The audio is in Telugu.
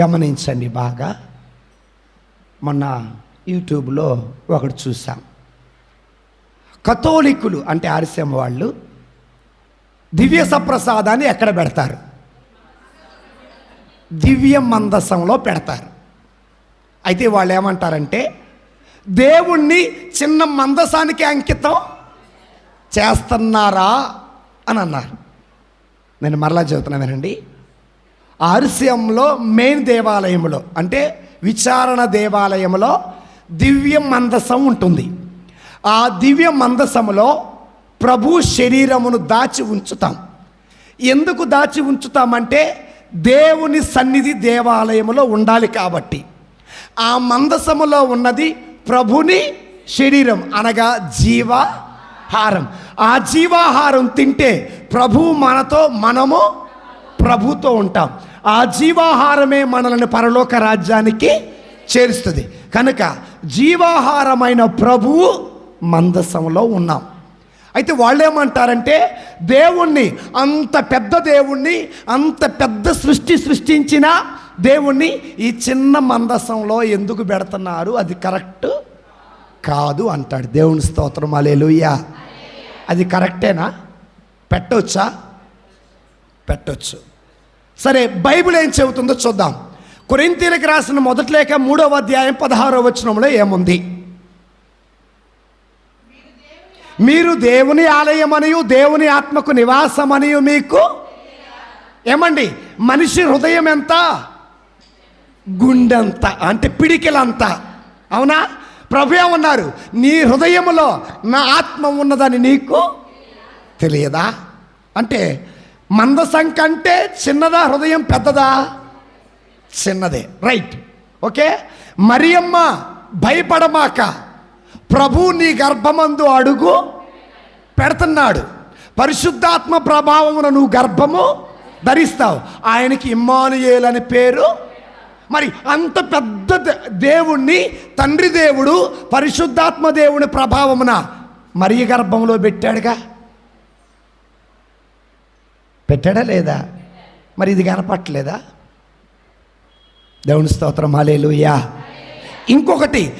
గమనించండి బాగా. మొన్న యూట్యూబ్లో ఒకటి చూసాం కథోలికులు అంటే ఆర్సీఎం వాళ్ళు దివ్య సప్రసాదాన్ని ఎక్కడ పెడతారు? దివ్య మందసంలో పెడతారు. అయితే వాళ్ళు ఏమంటారంటే దేవుణ్ణి చిన్న మందసానికి అంకితం చేస్తున్నారా? అని అన్నారు. నేను మరలా చెబుతున్నా వినండి. ఆర్సిఎంలో మెయిన్ దేవాలయంలో అంటే విచారణ దేవాలయంలో దివ్య మందసం ఉంటుంది. ఆ దివ్య మందసములో ప్రభు శరీరమును దాచి ఉంచుతాం. ఎందుకు దాచి ఉంచుతామంటే దేవుని సన్నిధి దేవాలయములో ఉండాలి కాబట్టి. ఆ మందసములో ఉన్నది ప్రభుని శరీరం అనగా జీవాహారం. ఆ జీవాహారం తింటే ప్రభు మనతో మనము ప్రభుతో ఉంటాం. ఆ జీవాహారమే మనల్ని పరలోక రాజ్యానికి చేరుస్తుంది. కనుక జీవాహారమైన ప్రభువు మందసంలో ఉన్నాం. అయితే వాళ్ళు ఏమంటారంటే దేవుణ్ణి అంత పెద్ద దేవుణ్ణి అంత పెద్ద సృష్టి సృష్టించిన దేవుణ్ణి ఈ చిన్న మందసంలో ఎందుకు పెడుతున్నారు? అది కరెక్ట్ కాదు అంటాడు. దేవుని స్తోత్రం. అలేలుయ్యా అది కరెక్టేనా? పెట్టవచ్చా పెట్టొచ్చు. సరే బైబిల్ ఏం చెబుతుందో చూద్దాం. కొరింతీలకు రాసిన మొదటి లేఖ మూడవ అధ్యాయం పదహారవ వచనంలో ఏముంది? మీరు దేవుని ఆలయమనియు దేవుని ఆత్మకు నివాసమనియు మీకు ఏమండి? మనిషి హృదయం ఎంత? గుండెంత అంటే పిడికిలంత. అవునా? ప్రభు ఏమన్నారు? నీ హృదయములో నా ఆత్మ ఉన్నదని నీకు తెలియదా? అంటే మందసం కంటే చిన్నదా హృదయం పెద్దదా? చిన్నదే. రైట్ ఓకే మరియమ్మ భయపడమాక. ప్రభు నీ గర్భమందు అడుగు పెడుతున్నాడు. పరిశుద్ధాత్మ ప్రభావమున నువ్వు గర్భము ధరిస్తావు. ఆయనకి ఇమ్మానుయేల్ అని పేరు. మరి అంత పెద్ద దే- దేవుణ్ణి తండ్రి దేవుడు పరిశుద్ధాత్మ దేవుని ప్రభావమున మరి గర్భంలో పెట్టాడుగా. పెట్టాడా లేదా? మరి ఇది కనపట్టలేదా? దేవుని స్తోత్రం అలేలుయా ఇంకొకటి